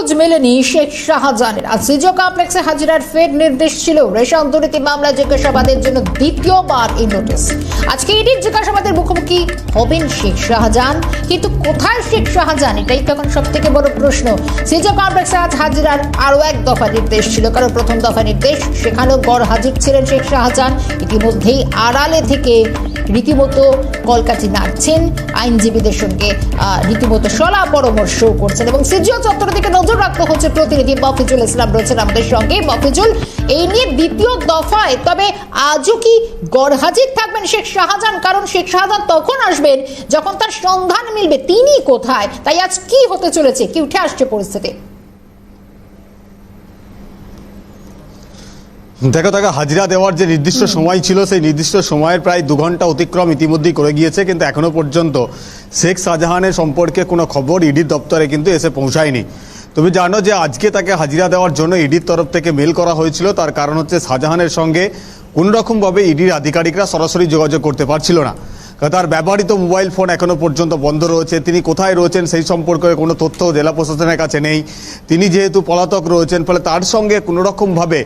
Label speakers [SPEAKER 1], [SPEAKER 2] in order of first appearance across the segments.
[SPEAKER 1] খোঁজ মেলেনি শেখ শাহজাহানের। আর সিজো কমপ্লেক্সে হাজিরার ফের নির্দেশ ছিল রেশন দুর্নীতি মামলা জিজ্ঞাসাবাদের জন্য দ্বিতীয়বার এই নোটিশ। আজকে ইডির জিজ্ঞাসাবাদের মুখোমুখি হবেন শেখ শাহজাহান। কিন্তু কোথায় শেখ শাহজাহান? এটাই তখন সব থেকে বড় প্রশ্ন। সিজো কমপ্লেক্সে আজ হাজিরার আরও এক দফা নির্দেশ ছিল। কারণ প্রথম দফা নির্দেশ, সেখানেও গড় হাজির ছিলেন শেখ শাহজাহান। ইতিমধ্যেই আড়ালে থেকে রীতিমতো কলকাতি নাড়ছেন। আইনজীবীদের সঙ্গে রীতিমতো সলা পরামর্শ করছেন। এবং সিজিও চত্বর থেকে নজর রাখতে হচ্ছে প্রতিনিধি মফিজুল ইসলাম রয়েছেন আমাদের সঙ্গে। মফিজুল এই নিয়ে দ্বিতীয় দফায় তবে আজও কি গড় হাজির থাকবেন শেখ শাহজাহান? কারণ শেখ শাহজাহান তখন আসবেন যখন তার সন্ধান মিলবে। তিনি কোথায়? তাই আজ কি হতে চলেছে? কি উঠে আসছে পরিস্থিতি?
[SPEAKER 2] দেখো তাকে হাজিরা দেওয়ার যে নির্দিষ্ট সময় ছিল সেই নির্দিষ্ট সময়ের প্রায় দু ঘণ্টা অতিক্রম ইতিমধ্যেই করে গিয়েছে কিন্তু এখনও পর্যন্ত শেখ শাহজাহানের সম্পর্কে কোনো খবর ইডির দপ্তরে কিন্তু এসে পৌঁছায়নি। তুমি জানো যে আজকে তাকে হাজিরা দেওয়ার জন্য ইডির তরফ থেকে মেল করা হয়েছিল। তার কারণ হচ্ছে শাহজাহানের সঙ্গে কোনোরকমভাবে ইডির আধিকারিকরা সরাসরি যোগাযোগ করতে পারছিল না। তার ব্যবহৃত মোবাইল ফোন এখনও পর্যন্ত বন্ধ রয়েছে। তিনি কোথায় রয়েছেন সেই সম্পর্কে কোনো তথ্য জেলা প্রশাসনের কাছে নেই। তিনি যেহেতু পলাতক রয়েছেন, ফলে তার সঙ্গে কোনোরকমভাবে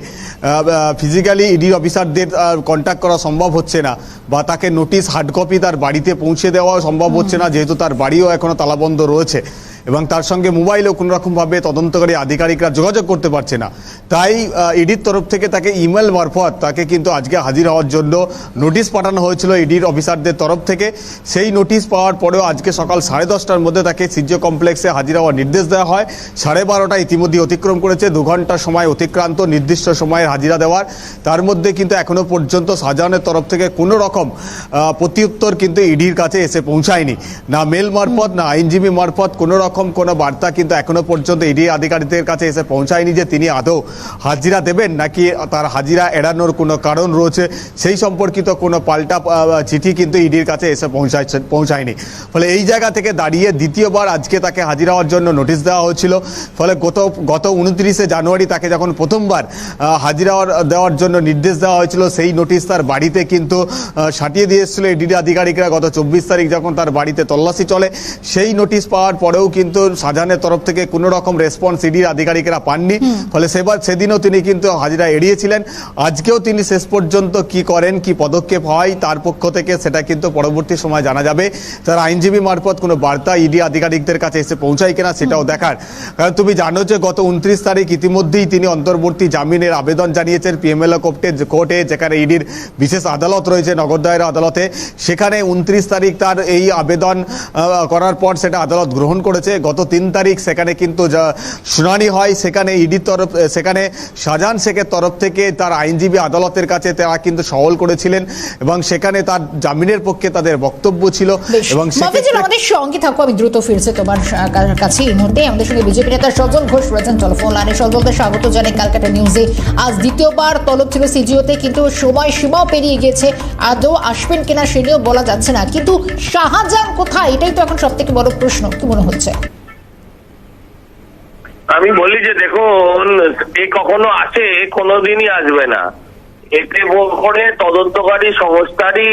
[SPEAKER 2] ফিজিক্যালি ইডি অফিসারদের কন্ট্যাক্ট করা সম্ভব হচ্ছে না বা তাকে নোটিশ হার্ড কপি তার বাড়িতে পৌঁছে দেওয়া সম্ভব হচ্ছে না, যেহেতু তার বাড়িও এখনও তালাবন্ধ রয়েছে। এবং তার সঙ্গে মোবাইলেও কোনো রকমভাবে তদন্তকারী আধিকারিকরা যোগাযোগ করতে পারছে না। তাই ইডির তরফ থেকে তাকে ইমেল মারফত তাকে কিন্তু আজকে হাজির হওয়ার জন্য নোটিশ পাঠানো হয়েছিল ইডির অফিসারদের তরফ থেকে। সেই নোটিশ পাওয়ার পরেও আজকে সকাল সাড়ে দশটার মধ্যে তাকে সিজ্জ কমপ্লেক্সে হাজির হওয়ার নির্দেশ দেওয়া হয়। সাড়ে বারোটা ইতিমধ্যে অতিক্রম করেছে। দু ঘণ্টা সময় অতিক্রান্ত নির্দিষ্ট সময়ের হাজিরা দেওয়ার। তার মধ্যে কিন্তু এখনও পর্যন্ত শাহজাহানের তরফ থেকে কোনো রকম প্রত্যুত্তর কিন্তু ইডির কাছে এসে পৌঁছায়নি। না মেল মারফত, না আইনজীবী মারফত কোনো রকম কোনো বার্তা কিন্তু এখনও পর্যন্ত ইডি আধিকারিকদের কাছে এসে পৌঁছায়নি যে তিনি আদৌ হাজিরা দেবেন নাকি তার হাজিরা এড়ানোর কোনো কারণ রয়েছে, সেই সম্পর্কিত কোনো পাল্টা চিঠি কিন্তু ইডির কাছে এসে পৌঁছাচ্ছে পৌঁছায়নি। ফলে এই জায়গা থেকে দাঁড়িয়ে দ্বিতীয়বার আজকে তাকে হাজিরা হওয়ার জন্য নোটিশ দেওয়া হয়েছিল। ফলে গত গত উনত্রিশে জানুয়ারি তাকে যখন প্রথমবার হাজিরা দেওয়ার জন্য নির্দেশ দেওয়া হয়েছিল, সেই নোটিশ তার বাড়িতে কিন্তু সাটিয়ে দিয়ে এসেছিল। ইডি আধিকারিকরা গত চব্বিশ তারিখ যখন তার বাড়িতে তল্লাশি চলে, সেই নোটিশ পাওয়ার পরেও কিন্তু শাহজাহানের তরফ থেকে কোনো রকম রেসপন্স ইডির আধিকারিকরা পাননি। ফলে সেবার সেদিনও তিনি কিন্তু হাজিরা এড়িয়েছিলেন। আজকেও তিনি শেষ পর্যন্ত কি করেন কি পদক্ষেপ হয় তার পক্ষ থেকে সেটা কিন্তু পরবর্তী সময় জানা যাবে। তার আইনজীবী মারফত কোনো বার্তা ইডি আধিকারিকদের কাছে এসে পৌঁছায় কিনা সেটাও দেখার। কারণ তুমি জানো যে গত উনত্রিশ তারিখ ইতিমধ্যেই তিনি অন্তর্বর্তী জামিনের আবেদন জানিয়েছেন পিএমএলএ কোর্টে কোর্টে যেখানে ইডির বিশেষ আদালত রয়েছে নগর দায়ের আদালতে। সেখানে উনত্রিশ তারিখ তার এই আবেদন করার পর সেটা আদালত গ্রহণ করেছে। গত তিন তারিখ সেখানে কিন্তু যা শুনানি হয় সেখানে ইডির তরফ সেখানে শাহজাহান শেখের তরফ থেকে তার আইনজীবী আদালতের কাছে তারা কিন্তু সহল করেছিলেন এবং সেখানে তার জামিনের পক্ষে তাদের বক্তব্য ছিল এবং
[SPEAKER 1] আমাদের সঙ্গে থাকো আমি দ্রুত ফিরছে তোমার কাছে এই মুহূর্তে। আমাদের সঙ্গে বিজেপি নেতা সজল ঘোষ রয়েছেন টেলিফোন লাইনে। সজলদের স্বাগত জানাই নিউজে। আজ দ্বিতীয়বার তলব ছিল সিজিওতে কিন্তু সময় সীমাও পেরিয়ে গিয়েছে। আদৌ আসবেন কিনা সে নিয়েও বলা যাচ্ছে না। কিন্তু শাহজাহান কোথায়? এটাই তো এখন সব থেকে বড় প্রশ্ন। কি মনে হচ্ছে?
[SPEAKER 3] আমি বলি যে দেখুন, এ কখনো আসে কোনোদিনই আসবে না। এতে করে তদন্তকারী সংস্থারই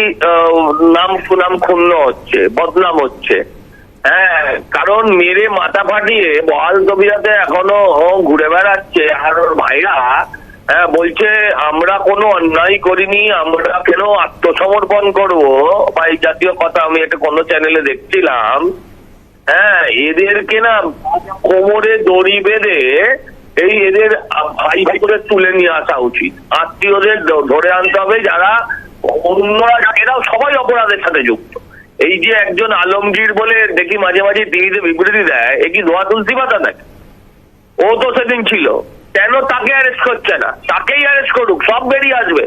[SPEAKER 3] নাম সুনাম ক্ষুণ্ণ হচ্ছে, বদনাম হচ্ছে। হ্যাঁ কারণ মেরে মাথা ফাটিয়ে বহাল তবিরাতে এখনও ঘুরে বেড়াচ্ছে। আর ওর ভাইরা হ্যাঁ বলছে, আমরা কোনো অন্যায় করিনি, আমরা কেন আত্মসমর্পণ করব? বা এই জাতীয় কথা আমি একটা কোনো চ্যানেলে দেখছিলাম। হ্যাঁ এদেরকে না কোমরে দড়ি বেঁধে এই এদের ভাই ভাই করে তুলে নিয়ে আসা উচিত। আত্মীয়দের ধরে আনতে হবে যারা অন্যরা এরাও সবাই অপরাধের সাথে যুক্ত। এই যে একজন আলমগীর বলে দেখি মাঝে মাঝে টিভিতে বিবৃতি দেয়, এ কি ধোয়া তুলসী পাতা নাকি? ও তো সেদিন ছিল। কেন তাকে অ্যারেস্ট করছে না? তাকেই অ্যারেস্ট করুক, সব বেরিয়ে আসবে।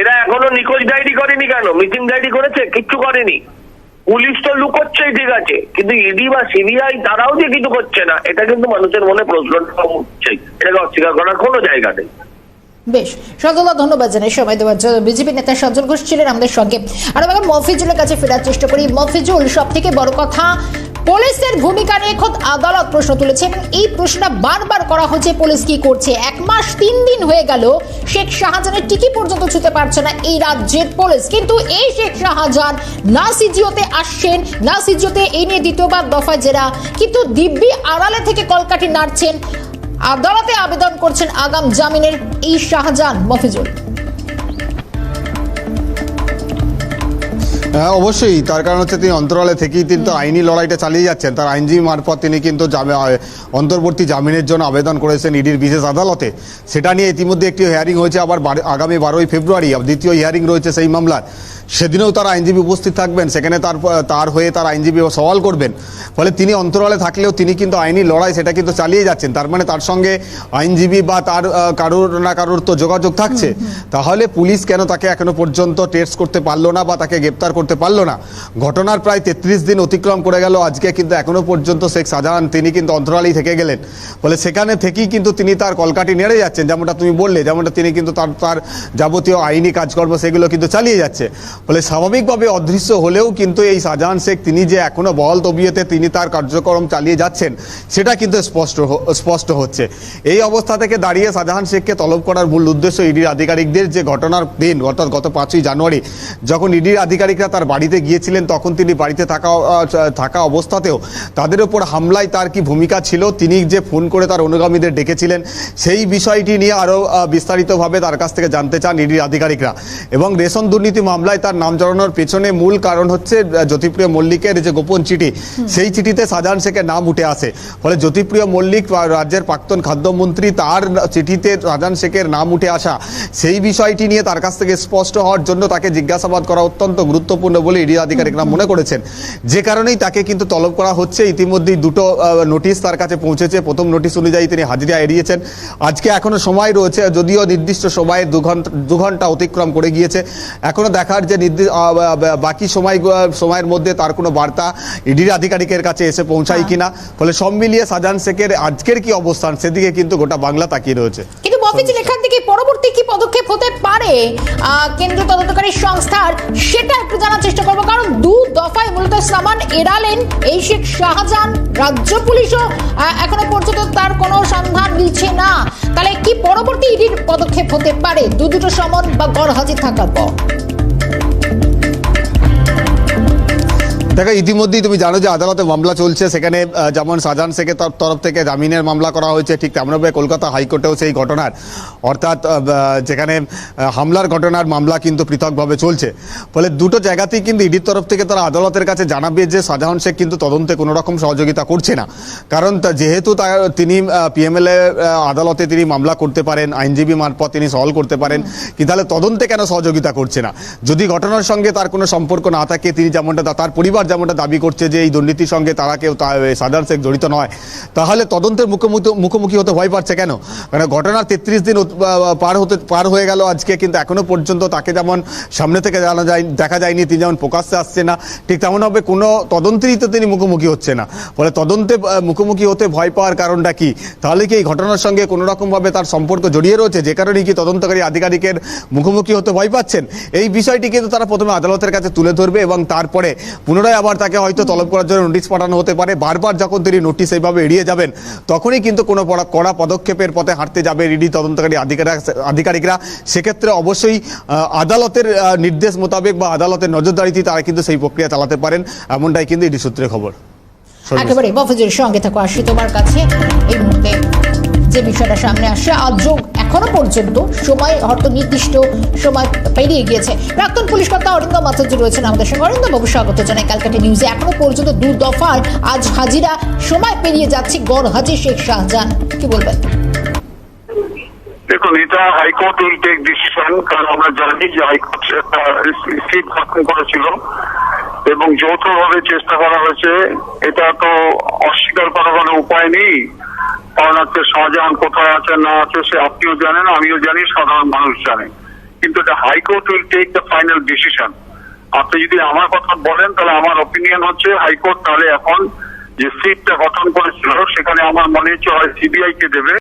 [SPEAKER 3] এরা এখনও নিখোঁজ ডায়েরি করেনি কেন? মিসিং ডায়েরি করেছে? কিচ্ছু করেনি। পুলিশ তো লুকোচ্ছেই ঠিক আছে। কিন্তু ইডি বা সিবিআই তারাও যে কিছু করছে না, এটা কিন্তু মানুষের মনে প্রশ্নটা উঠছে এটাকে অস্বীকার করার কোনো জায়গা নেই।
[SPEAKER 1] বেশ সজলা ধন্যবাদ জানাই সময় দেওয়ার জন্য। বিজেপি নেতা সজল ঘোষ ছিলেন আমাদের সঙ্গে। আর আমি এখন মফিজুলের কাছে ফেরার চেষ্টা করি। মফিজুল সব থেকে বড় কথা, পুলিশের ভূমিকা নিয়ে খোদ আদালত প্রশ্ন তুলেছে এবং এই প্রশ্নটা বারবার করা হচ্ছে, পুলিশ কি করছে? এক মাস তিন দিন হয়ে গেল, শেখ শাহজাহানের টিকি পর্যন্ত ছুতে পারছে না এই রাজ্যের পুলিশ। কিন্তু এই শেখ শাহজাহান না সিজিওতে আসছেন, না সিজিওতে এই নিয়ে দ্বিতীয়বার দফায় জেরা। কিন্তু দিব্যি আড়ালে থেকে কলকাঠি নাড়ছেন। আদালতে আবেদন করছেন আগাম জামিনের এই শাহজাহান মফিজুল।
[SPEAKER 2] হ্যাঁ অবশ্যই। তার কারণ হচ্ছে তিনি অন্তরালে থেকেই তিনি তো আইনি লড়াইটা চালিয়ে যাচ্ছেন। তার আইনজীবী মারফত তিনি কিন্তু অন্তর্বর্তী জামিনের জন্য আবেদন করেছেন ইডির বিশেষ আদালতে। সেটা নিয়ে ইতিমধ্যে একটি হিয়ারিং হয়েছে আবার আগামী বারোই ফেব্রুয়ারি দ্বিতীয় হিয়ারিং রয়েছে সেই মামলার। সেদিনেও তার আইনজীবী উপস্থিত থাকবেন। সেখানে তার তার হয়ে তার আইনজীবী সওয়াল করবেন। ফলে তিনি অন্তরালে থাকলেও তিনি কিন্তু আইনি লড়াই সেটা কিন্তু চালিয়ে যাচ্ছেন। তার মানে তার সঙ্গে আইনজীবী বা তার কারোর না কারোর তো যোগাযোগ থাকছে। তাহলে পুলিশ কেন তাকে এখনও পর্যন্ত টেস্ট করতে পারল না বা তাকে গ্রেপ্তার করতে পারল না। ঘটনার প্রায় তেত্রিশ দিন অতিক্রম করে গেল। আজকে কিন্তু এখনও পর্যন্ত শেখ শাহজাহান, তিনি কিন্তু অন্তরালেই থেকে গেলেন। ফলে সেখানে থেকেই কিন্তু তিনি তার কলকাটি নেড়ে যাচ্ছেন, যেমনটা তুমি বললে, যেমনটা তিনি কিন্তু তার তার যাবতীয় আইনি কাজকর্ম সেগুলো কিন্তু চালিয়ে যাচ্ছে। ফলে স্বাভাবিকভাবে অদৃশ্য হলেও কিন্তু এই শাহজাহান শেখ, তিনি যে এখনও বহল তবিয়তে তিনি তার কার্যক্রম চালিয়ে যাচ্ছেন, সেটা কিন্তু স্পষ্ট স্পষ্ট হচ্ছে। এই অবস্থা থেকে দাঁড়িয়ে শাহজাহান শেখকে তলব করার মূল উদ্দেশ্য ইডির আধিকারিকদের যে ঘটনার দিন, অর্থাৎ গত পাঁচই জানুয়ারি, যখন ইডির আধিকারিকরা তার বাড়িতে গিয়েছিলেন তখন তিনি বাড়িতে থাকা থাকা অবস্থাতেও তাদের ওপর হামলায় তার কি ভূমিকা ছিল তিনি যে ফোন করে তার অনুগামীদের ডেকেছিলেন সেই বিষয়টি নিয়ে আরও বিস্তারিতভাবে তার কাছ থেকে জানতে চান ইডির আধিকারিকরা। এবং রেশন দুর্নীতি মামলায় তার নাম জড়ানোর পেছনে মূল কারণ হচ্ছে জ্যোতিপ্রিয় মল্লিকের যে গোপন চিঠি সেই চিঠিতে শাহজাহান শেখের নাম উঠে আসে। ফলে জ্যোতিপ্রিয় মল্লিক রাজ্যের প্রাক্তন খাদ্যমন্ত্রী তার চিঠিতে শাহজাহান শেখের নাম উঠে আসা সেই বিষয়টি নিয়ে তার কাছ থেকে স্পষ্ট হওয়ার জন্য তাকে জিজ্ঞাসাবাদ করা অত্যন্ত গুরুত্বপূর্ণ। বলে ইডি আধিকারিকরা মনে করেছেন। যে কারণেই তাকে কিন্তু তলব করা হচ্ছে। ইতিমধ্যেই দুটো নোটিশ তার কাছে পৌঁছেছে। প্রথম নোটিশ অনুযায়ী তিনি হাজিরা এড়িয়েছেন। আজকে এখনও সময় রয়েছে যদিও নির্দিষ্ট সময়ে দু ঘণ্টা দু ঘণ্টা অতিক্রম করে গিয়েছে। এখনও দেখার যে নির্দি- বাকি সময় সময়ের মধ্যে তার কোনো বার্তা ইডির আধিকারিকের কাছে এসে পৌঁছায়
[SPEAKER 1] হ্যাঁ।
[SPEAKER 2] কিনা। ফলে সব মিলিয়ে শাহজাহান শেখের আজকের কি অবস্থান সেদিকে কিন্তু গোটা বাংলা তাকিয়ে রয়েছে।
[SPEAKER 1] মফিজুল এখান থেকে পরবর্তী কি পদক্ষেপ হতে পারে? কেন্দ্রীয় তদন্তকারী সংস্থার সেটা একটু জানার চেষ্টা করব। কারণ দু দফায় মূলত সামান এড়ালেন এই শেখ শাহজাহান। রাজ্য পুলিশও এখনও পর্যন্ত তার কোনো সন্ধান দিচ্ছে না। তাহলে কি পরবর্তী ইডির পদক্ষেপ হতে পারে? দু দুটো সমন বা গড় হাজির থাকার পর।
[SPEAKER 2] দেখো, ইতিমধ্যেই তুমি জানো যে আদালতে মামলা চলছে, সেখানে যেমন শাহজাহান শেখের তর- তরফ থেকে জামিনের মামলা করা হয়েছে, ঠিক তেমনভাবে কলকাতা হাইকোর্টেও সেই ঘটনার। অর্থাৎ যেখানে হামলার ঘটনার মামলা কিন্তু পৃথকভাবে চলছে। ফলে দুটো জায়গাতেই কিন্তু ইডির তরফ থেকে তারা আদালতের কাছে জানাবে যে শাহজাহান শেখ কিন্তু তদন্তে কোনো রকম সহযোগিতা করছে না। কারণ যেহেতু তার তিনি পিএমএলএ আদালতে তিনি মামলা করতে পারেন, আইনজীবী মারফত তিনি সলভ করতে পারেন, কি তাহলে তদন্তে কেন সহযোগিতা করছে না? যদি ঘটনার সঙ্গে তার কোনো সম্পর্ক না থাকে, তিনি যেমনটা তার পরিবার যেমনটা দাবি করছে যে এই দুর্নীতির সঙ্গে তারা কেউ এ, শেখ জড়িত নয়। তাহলে তদন্তের মুখোমুখি মুখোমুখি হতে ভয় পাচ্ছে কেন? কারণ ঘটনার তেত্রিশ দিন পার হতে পার হয়ে গেল আজকে কিন্তু এখনও পর্যন্ত তাকে যেমন সামনে থেকে জানা যায় দেখা যায়নি তিনি যেমন প্রকাশ্যে আসছে না ঠিক তেমনভাবে কোনো তদন্তেরই তো তিনি মুখোমুখি হচ্ছে না। ফলে তদন্তে মুখোমুখি হতে ভয় পাওয়ার কারণটা কি? তাহলে কি এই ঘটনার সঙ্গে কোনো রকমভাবে তার সম্পর্ক জড়িয়ে রয়েছে? যে কারণে কি তদন্তকারী আধিকারিকের মুখোমুখি হতে ভয় পাচ্ছেন? এই বিষয়টি কিন্তু তারা প্রথমে আদালতের কাছে তুলে ধরবে এবং তারপরে পুনরায় আবার তাকে হয়তো তলব করার জন্য নোটিশ পাঠানো হতে পারে। বারবার যখন তিনি নোটিশ এইভাবে এড়িয়ে যাবেন, তখনই কিন্তু কোনো কড়া পদক্ষেপের পথে হাঁটতে যাবে ইডি তদন্তকারী আধিকারিক আধিকারিকরা। সেক্ষেত্রে অবশ্যই আদালতের নির্দেশ মোতাবেক বা আদালতের নজরদারিতে তারা কিন্তু সেই প্রক্রিয়া চালাতে পারেন, এমনটাই কিন্তু ইডি সূত্রে খবর।
[SPEAKER 1] একেবারে, মফিজুর সঙ্গে থাকো। আসি তোমার কাছে। এই মুহূর্তে যে বিষয়টা সামনে আসছে আজও এখনও পর্যন্ত সময় হয়তো নির্দিষ্ট সময় পেরিয়ে গিয়েছে। প্রাক্তন পুলিশ কর্তা অরিন্দম আচার্য রয়েছেন আমাদের সঙ্গে। অরিন্দম বাবু, স্বাগত জানাই ক্যালকাটা নিউজে এখনও পর্যন্ত দু দফার আজ হাজিরা সময় পেরিয়ে যাচ্ছে গড় হাজির শেখ শাহজাহান। কি বলবেন?
[SPEAKER 4] দেখুন, এটা হাইকোর্ট উইল টেক ডিসিশন কারণ আমরা জানি যে হাইকোর্ট একটা সিট গঠন করেছিল এবং যৌথভাবে চেষ্টা করা হয়েছে। এটা তো অস্বীকার করার কোনো উপায় নেই। হচ্ছে শাহজাহান কোথায় আছে, না আছে, সে আপনিও জানেন, আমিও জানি, সাধারণ মানুষ জানে। কিন্তু এটা high court will take the final decision. আপনি যদি আমার কথা বলেন, তাহলে আমার অপিনিয়ন হচ্ছে হাইকোর্ট তাহলে এখন যে সিটটা গঠন করেছিল, সেখানে আমার মনে হচ্ছে হয় সিবিআই কে দেবে।